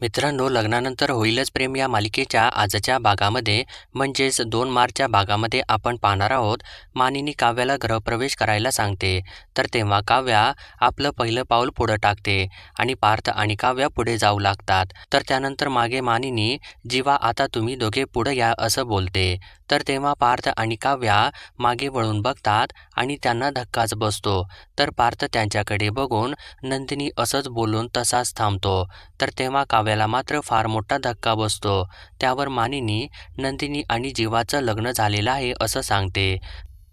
मित्रांनो लग्नानंतर होईलच प्रेम या मालिकेच्या आजच्या भागामध्ये. म्हणजेच दोन मार्चच्या भागामध्ये आपण पाहणार आहोत मानिनी काव्याला गृहप्रवेश करायला सांगते. तर तेव्हा काव्या आपलं पहिलं पाऊल पुढं टाकते आणि पार्थ आणि काव्या पुढे जाऊ लागतात. तर त्यानंतर मागे मानिनी जीवा आता तुम्ही दोघे पुढं या असं बोलते. तर तेव्हा पार्थ आणि काव्या मागे वळून बघतात आणि त्यांना धक्काच बसतो. तर पार्थ त्यांच्याकडे बघून नंदिनी असंच बोलून तसाच थांबतो. तर तेव्हा काव्याला मात्र फार मोठा धक्का बसतो. त्यावर मानिनी नंदिनी आणि जीवाचं लग्न झालेलं आहे असं सांगते.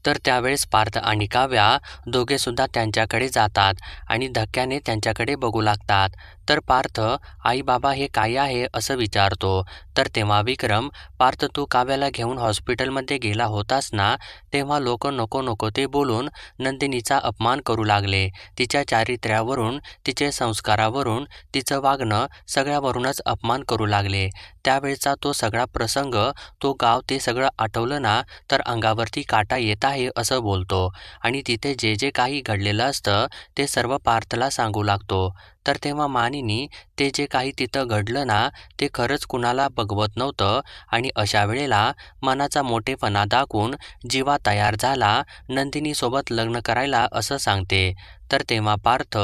तर त्यावेळेस पार्थ आणि काव्या दोघेसुद्धा त्यांच्याकडे जातात आणि धक्क्याने त्यांच्याकडे बघू लागतात. तर पार्थ आई बाबा हे काय आहे? असं विचारतो. तर तेव्हा विक्रम पार्थ तू काव्याला घेऊन हॉस्पिटलमध्ये गेला होतास ना? तेव्हा लोक नको नको ते बोलून नंदिनीचा अपमान करू लागले. तिच्या चारित्र्यावरून तिचे संस्कारावरून तिचं वागणं सगळ्यावरूनच अपमान करू लागले. त्यावेळचा तो सगळा प्रसंग तो गाव ते सगळं आठवलं ना तर अंगावरती काटा येत आहे असं बोलतो. आणि तिथे जे जे काही घडलेलं असतं ते सर्व पार्थला सांगू लागतो. तर तेव्हा मानिनी ते जे काही तिथं घडलं ना ते खरंच कुणाला बघवत नव्हतं. आणि अशा वेळेला मनाचा मोठेपणा दाखवून जीवा तयार झाला नंदिनीसोबत लग्न करायला असं सांगते. तर तेव्हा पार्थ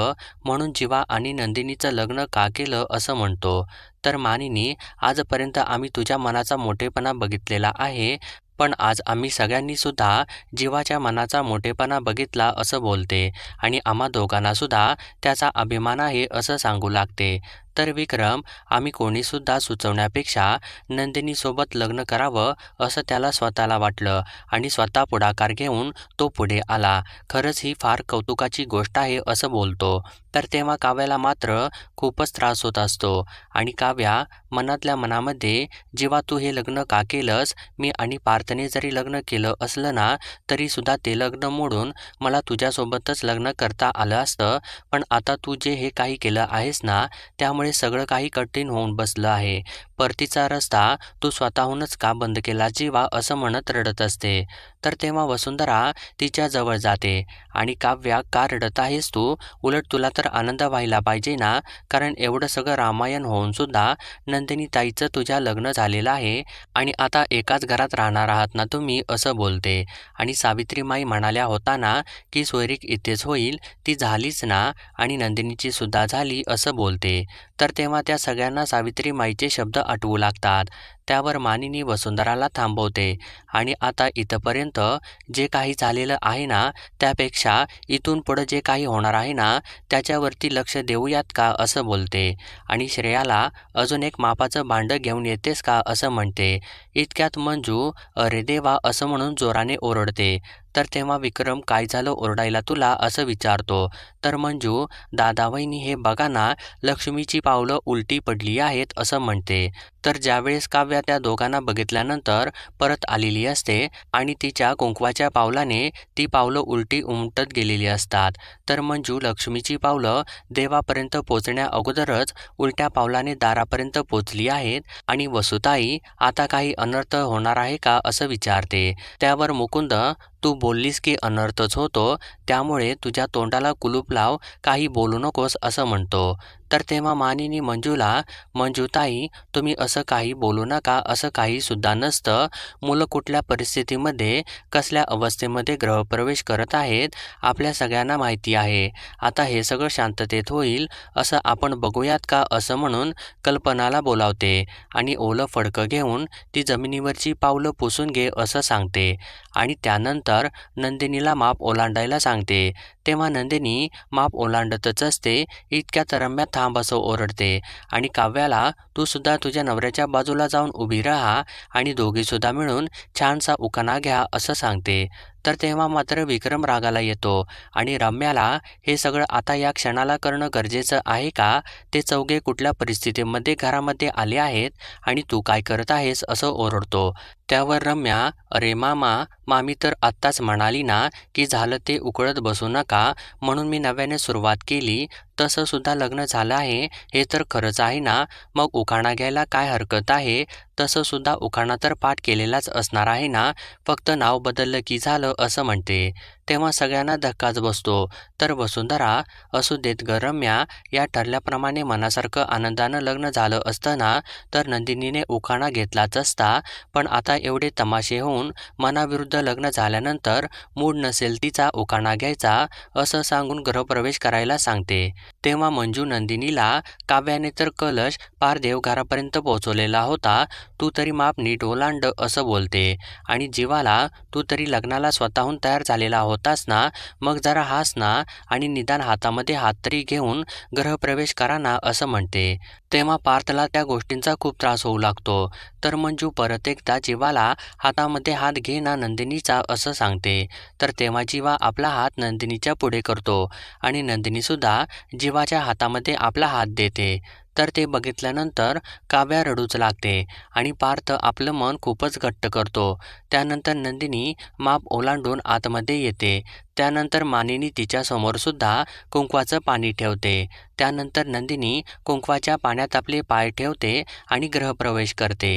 म्हणून जीवा आणि नंदिनीचं लग्न का केलं असं म्हणतो. तर मानिनी आजपर्यंत आम्ही तुझ्या मनाचा मोठेपणा बघितलेला आहे पण आज आम्ही सगळ्यांनीसुद्धा जीवाच्या मनाचा मोठेपणा बघितला असं बोलते आणि आम्हा दोघांनासुद्धा त्याचा अभिमान आहे असं सांगू लागते. तर विक्रम आम्ही कोणीसुद्धा सुचवण्यापेक्षा नंदिनीसोबत लग्न करावं असं त्याला स्वतःला वाटलं आणि स्वतः पुढाकार घेऊन तो पुढे आला. खरंच ही फार कौतुकाची गोष्ट आहे असं बोलतो. तर तेव्हा काव्याला मात्र खूपच त्रास होत असतो. आणि काव्या मनातल्या मनामध्ये जेव्हा तू हे लग्न का केलंस? मी आणि पार्थने जरी लग्न केलं असलं ना तरीसुद्धा ते लग्न मोडून मला तुझ्यासोबतच लग्न करता आलं असतं. पण आता तू जे हे काही केलं आहेस ना त्यामुळे सगळं काही कठीण होऊन बसलं आहे. परतीचा रस्ता तू स्वतःहूनच का बंद केला? जीवा असं म्हणत रडत असते. तर तेव्हा वसुंधरा तिच्या जवळ जाते. आणि काव्या का रडत आहेस तू? उलट तुला तर आनंद व्हायला पाहिजे ना? कारण एवढं सगळं रामायण होऊन सुद्धा नंदिनी ताईचं तुझ्या लग्न झालेलं आहे आणि आता एकाच घरात राहणार आहात ना तुम्ही? असं बोलते. आणि सावित्रीमाई म्हणाल्या होता ना की सोयरीक इथेच होईल. ती झालीच ना? आणि नंदिनीची सुद्धा झाली असं बोलते. तर तेव्हा त्या सगळ्यांना सावित्रीमाईचे शब्द आठवू लागतात. त्यावर मानिनी वसुंधराला थांबवते. आणि आता इथंपर्यंत जे काही झालेलं आहे ना त्यापेक्षा इथून पुढं जे काही होणार आहे ना त्याच्यावरती लक्ष देऊयात का असं बोलते. आणि श्रेयाला अजून एक मापाचं भांडं घेऊन येतेस का? असं म्हणते. इतक्यात मंजू अरे देवा असं म्हणून जोराने ओरडते. तर तेव्हा विक्रम काय झालं ओरडायला तुला असं विचारतो. तर मंजू दादा हे बघा ना लक्ष्मीची पावलं उलटी पडली आहेत असं म्हणते. तर ज्यावेळेस काव्या त्या दोघांना बघितल्यानंतर परत आलेली असते आणि तिच्या कुंकवाच्या पावलाने ती पावलं उलटी उमटत गेलेली असतात. तर मंजू लक्ष्मीची पावलं देवापर्यंत पोचण्या अगोदरच उलट्या पावलाने दारापर्यंत पोचली आहेत आणि वसुताई आता काही अनर्थ होणार आहे का? असं विचारते. त्यावर मुकुंद तू बोललीस की अनर्थच होतो त्यामुळे तुझ्या तोंडाला कुलूप लाव काही बोलू नकोस असं म्हणतो. तर तेव्हा मानिनी मंजूला मंजूताई तुम्ही असं काही बोलू नका असं काही सुद्धा नसतं. मुलं कुठल्या परिस्थितीमध्ये कसल्या अवस्थेमध्ये ग्रहप्रवेश करत आहेत आपल्या सगळ्यांना माहिती आहे. आता हे सगळं शांततेत होईल असं आपण बघूयात का? असं म्हणून कल्पनाला बोलावते आणि ओलं फडकं घेऊन ती जमिनीवरची पावलं पुसून घे असं सांगते. आणि त्यानंतर नंदिनीला माप ओलांडायला सांगते. तेव्हा नंदिनी माप ओलांडतच असते इतक्यात रम्या थांब असं ओरडते. आणि काव्याला तू सुद्धा तुझ्या नवऱ्याच्या बाजूला जाऊन उभी राहा आणि दोघीसुद्धा मिळून छानसा उकाना घ्या असं सांगते. तर तेव्हा मात्र विक्रम रागाला येतो आणि रम्याला हे सगळं आता या क्षणाला करणं गरजेचं आहे का? ते चौघे कुठल्या परिस्थितीमध्ये घरामध्ये आले आहेत आणि तू काय करत आहेस असं ओरडतो. त्यावर रम्या अरे मामा मामी तर आत्ताच म्हणाली ना की झालं ते उकळत बसू नका म्हणून मी नव्याने सुरुवात केली. तसं सुद्धा लग्न झालं आहे हे तर खरंच आहे ना. मग उखाणा घ्यायला काय हरकत आहे? तसं सुद्धा उखाणा तर पाठ केलेलाच असणार आहे ना. फक्त नाव बदललं की झालं असं म्हणते. तेव्हा सगळ्यांना धक्काच बसतो. तर वसुंधरा असू देत गरम्या या ठरल्याप्रमाणे मनासारखं आनंदानं लग्न झालं असताना तर नंदिनीने उखाणा घेतलाच असता. पण आता एवढे तमाशे होऊन मनाविरुद्ध लग्न झाल्यानंतर मूड नसेल तिचा उखाणा घ्यायचा असं सांगून गृहप्रवेश करायला सांगते. तेव्हा मंजू नंदिनीला काव्याने तर कलश पार देवघरापर्यंत पोहोचवलेला होता. तू तरी माप नीट ओलांड असं बोलते. आणि जीवाला तू तरी लग्नाला स्वतःहून तयार झालेला होतास ना मग जरा हास ना आणि निदान हातामध्ये हात तरी घेऊन ग्रहप्रवेश करा ना असं म्हणते. तेव्हा पार्थला त्या गोष्टींचा खूप त्रास होऊ लागतो. तर मंजू परत एकदा जीवाला हातामध्ये हात घे ना नंदिनीचा असं सांगते. तर तेव्हा जीवा आपला हात नंदिनीच्या पुढे करतो आणि नंदिनीसुद्धा जीवाच्या हातामध्ये आपला हात देते. तर ते बघितल्यानंतर काव्या रडूच लागते आणि पार्थ आपलं मन खूपच घट्ट करतो. त्यानंतर नंदिनी माप ओलांडून आतमध्ये येते. त्यानंतर मानिनी तिच्यासमोरसुद्धा कुंकवाचं पाणी ठेवते. त्यानंतर नंदिनी कुंकवाच्या पाण्यात आपले पाय ठेवते आणि ग्रहप्रवेश करते.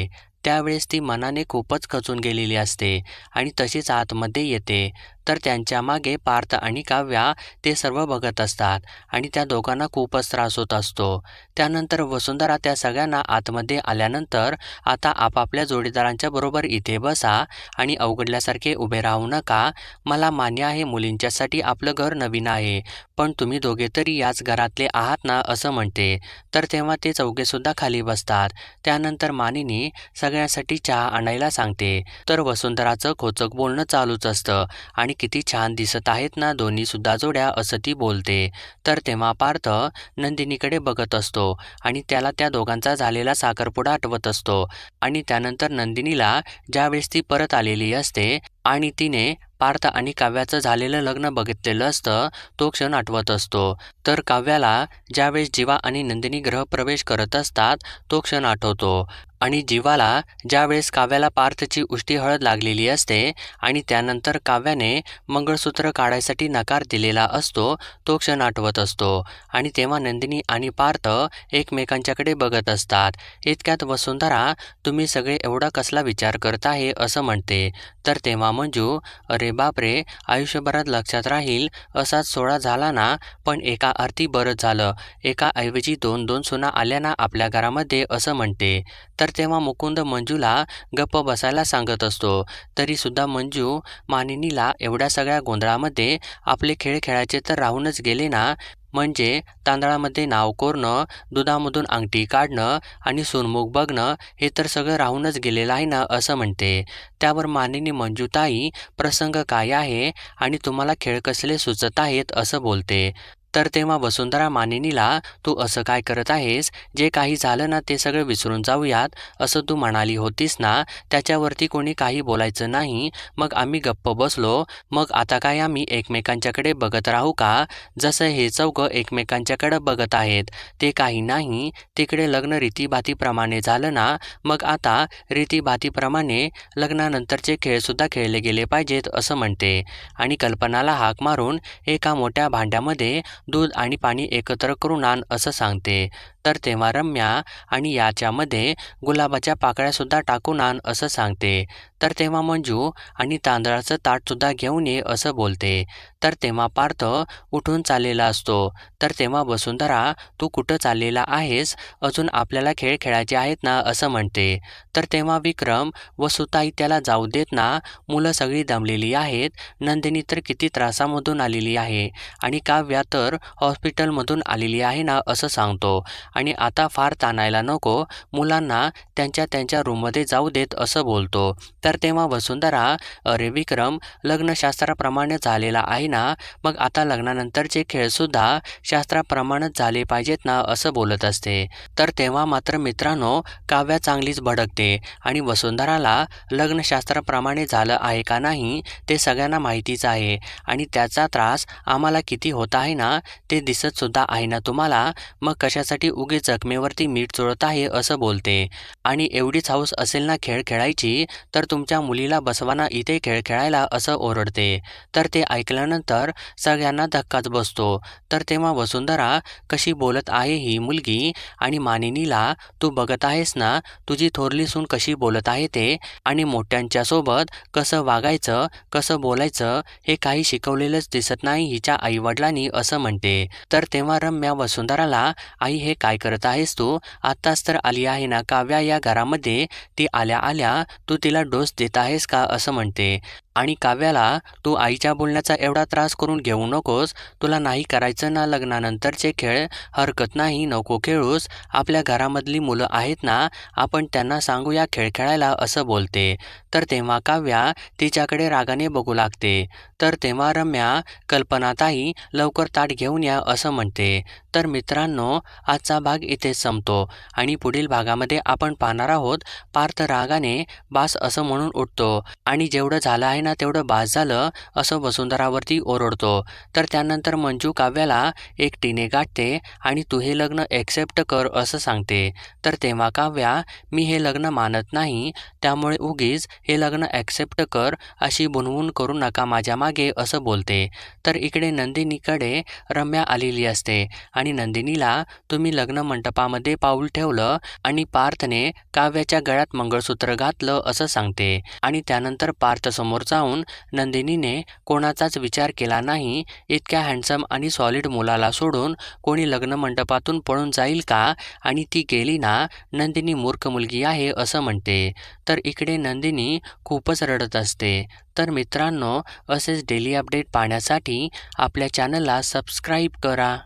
त्यावेळेस ती मनाने खूपच खचून गेलेली असते आणि तशीच आतमध्ये येते. तर त्यांच्या मागे पार्थ आणि काव्या ते सर्व बघत असतात आणि त्या दोघांना खूपच त्रास होत असतो. त्यानंतर वसुंधरा त्या सगळ्यांना आतमध्ये आल्यानंतर आता आपापल्या जोडीदारांच्या बरोबर इथे बसा आणि अवघडल्यासारखे उभे राहू नका. मला मान्य आहे मुलींच्यासाठी आपलं घर नवीन आहे पण तुम्ही दोघे तरी याच घरातले आहात ना असं म्हणते. तर तेव्हा ते चौघेसुद्धा खाली बसतात. त्यानंतर मानिनी सगळ्यांसाठी चहा आणायला सांगते. तर वसुंधराचं खोचक बोलणं चालूच असतं. आणि किती छान दिसत आहेत ना दोन्ही सुद्धा जोड्या असं ती बोलते. तर तेव्हा पार्थ नंदिनीकडे बघत असतो आणि त्याला त्या दोघांचा झालेला साखरपुडा आठवत असतो. आणि त्यानंतर नंदिनीला ज्यावेळेस ती परत आलेली असते आणि तिने पार्थ आणि काव्याचं झालेलं लग्न बघितलेलं असतं तो क्षण आठवत असतो. तर काव्याला ज्यावेळेस जीवा आणि नंदिनी गृहप्रवेश करत असतात तो क्षण आठवतो. आणि जीवाला ज्यावेळेस काव्याला पार्थची उष्टी हळद लागलेली असते आणि त्यानंतर काव्याने मंगळसूत्र काढायसाठी नकार दिलेला असतो तो क्षण आठवत असतो. आणि तेव्हा नंदिनी आणि पार्थ एकमेकांच्याकडे बघत असतात. इतक्यात वसुंधरा तुम्ही सगळे एवढा कसला विचार करत आहे असं म्हणते. तर तेव्हा मंजू अरे बापरे आयुष्यभरात लक्षात राहील असाच सोळा झाला ना पण एका अर्थी बरंच झालं. एका ऐवजी दोन दोन सुना आल्या ना आपल्या घरामध्ये असं म्हणते. तर तेव्हा मुकुंद मंजूला गप्प बसायला सांगत असतो. तरीसुद्धा मंजू मानिनीला एवढ्या सगळ्या गोंधळामध्ये आपले खेळ खेळायचे तर राहूनच गेले ना? म्हणजे तांदळामध्ये नाव कोरणं दुधामधून अंगठी काढणं आणि सोनमुख बघणं हे तर सगळं राहूनच गेलेलं आहे ना? असं म्हणते. त्यावर मानिनी मंजूताई प्रसंग काय आहे आणि तुम्हाला खेळ कसले सुचत आहेत? असं बोलते. तर तेव्हा वसुंधरा मानिनीला तू असं काय करत आहेस? जे काही झालं ना ते सगळं विसरून जाऊयात. असं तू म्हणाली होतीस ना त्याच्यावरती कोणी काही बोलायचं नाही. मग आम्ही गप्प बसलो. मग आता काय आम्ही एकमेकांच्याकडे बघत राहू का? जसं हे चौघं एकमेकांच्याकडे बघत आहेत. ते काही नाही. तिकडे लग्न रीतीभातीप्रमाणे झालं ना मग आता रीतीभातीप्रमाणे लग्नानंतरचे खेळसुद्धा खेळले गेले पाहिजेत असं म्हणते. आणि कल्पनाला हाक मारून एका मोठ्या भांड्यामध्ये दूध आणि पाणी एकत्र करून आण असं सांगते. तर तेव्हा रम्या आणि याच्यामध्ये गुलाबाच्या पाकळ्यासुद्धा टाकून आण असं सांगते. तर तेव्हा मंजू आणि तांदळाचं ताटसुद्धा घेऊन ये असं बोलते. तर तेव्हा पार्थ उठून चाललेला असतो. तर तेव्हा वसुंधरा तू कुठं चाललेला आहेस? अजून आपल्याला खेळ खेळायचे आहेत ना? असं म्हणते. तर तेव्हा विक्रम व सुताई त्याला जाऊ देत ना. मुलं सगळी दमलेली आहेत. नंदिनी तर किती त्रासामधून आलेली आहे. आणि काव्या तर हॉस्पिटलमधून आलेली आहे ना? असं सांगतो. आणि आता फार ताणायला नको. मुलांना त्यांच्या त्यांच्या रूममध्ये जाऊ देत असं बोलतो. तर तेव्हा वसुंधरा अरे विक्रम लग्नशास्त्राप्रमाणे झालेला आहे ना? ना मग आता लग्नानंतरचे खेळसुद्धा शास्त्राप्रमाणेच झाले पाहिजेत ना असं बोलत असते. तर तेव्हा मात्र मित्रांनो काव्या चांगलीच भडकते आणि वसुंधराला लग्नशास्त्राप्रमाणे झालं आहे का नाही ते सगळ्यांना माहितीच आहे. आणि त्याचा त्रास आम्हाला किती होत आहे ना ते दिसतसुद्धा आहे ना तुम्हाला मग कशासाठी उगे जखमेवरती मीठ चोळत आहे असं बोलते. आणि एवढीच हाऊस असेल ना खेळ खेळायची तर तुमच्या मुलीला बसवाना इथे खेळ खेळायला असं ओरडते. तर ते ऐकल्यानं झाल्यानंतर सगळ्यांना धक्काच बसतो. तर तेव्हा वसुंधरा कशी बोलत आहे ही मुलगी आणि मानिनीला तू बघत आहेस ना तुझी थोरली सून कशी बोलत आहे ते? आणि मोठ्यांच्या सोबत कसं वागायचं कसं बोलायचं हे काही शिकवलेलंच दिसत नाही हिच्या आईवडिलांनी असं म्हणते. तर तेव्हा रम्या वसुंधराला आई हे काय करत आहेस तू? आत्ताच तर आली आहे ना काव्या या घरामध्ये. ती आल्या आल्या तू तिला डोस देत आहेस का? असं म्हणते. आणि काव्याला तू आईच्या बोलण्याचा एवढा त्रास करून घेऊ नकोस. तुला नाही करायचं ना लग्नानंतरचे खेळ. हरकत नाही नको खेळूस. आपल्या घरामधली मुलं आहेत ना आपण त्यांना सांगू या खेळ खेळायला असं बोलते. तर तेव्हा काव्या तिच्याकडे रागाने बघू लागते. तर तेव्हा रम्या कल्पनाताई लवकर ताट घेऊन या असं म्हणते. तर मित्रांनो आजचा भाग इथेच संपतो आणि पुढील भागामध्ये आपण पाहणार आहोत पार्थ रागाने बास असं म्हणून उठतो आणि जेवढं झालं आहे ना तेवढं बास झालं असं वसुंधरावरती ओरडतो. तर त्यानंतर मंजू काव्याला एकटीने गाठते आणि तू हे लग्न एक्सेप्ट कर असं सांगते. तर तेव्हा काव्या मी हे लग्न मानत नाही त्यामुळे उगीच हे लग्न ॲक्सेप्ट कर अशी बुनवून करू नका माझ्या मागे असं बोलते. तर इकडे नंदिनीकडे रम्या आलेली असते आणि नंदिनीला तुम्ही लग्न मंडपामध्ये पाऊल ठेवलं आणि पार्थने काव्याच्या गळ्यात मंगळसूत्र घातलं असं सांगते. आणि त्यानंतर पार्थ समोर जाऊन नंदिनीने कोणाचाच विचार केला नाही इतक्या हँडसम आणि सॉलिड मुलाला सोडून कोणी लग्न मंडपातून पळून जाईल का? आणि ती गेली ना नंदिनी मूर्ख मुलगी आहे असं म्हणते. तर इकडे नंदिनी खूपच रडत असते. तर मित्रांनो असेच डेली अपडेट पाहण्यासाठी आपल्या चॅनलला सबस्क्राईब करा.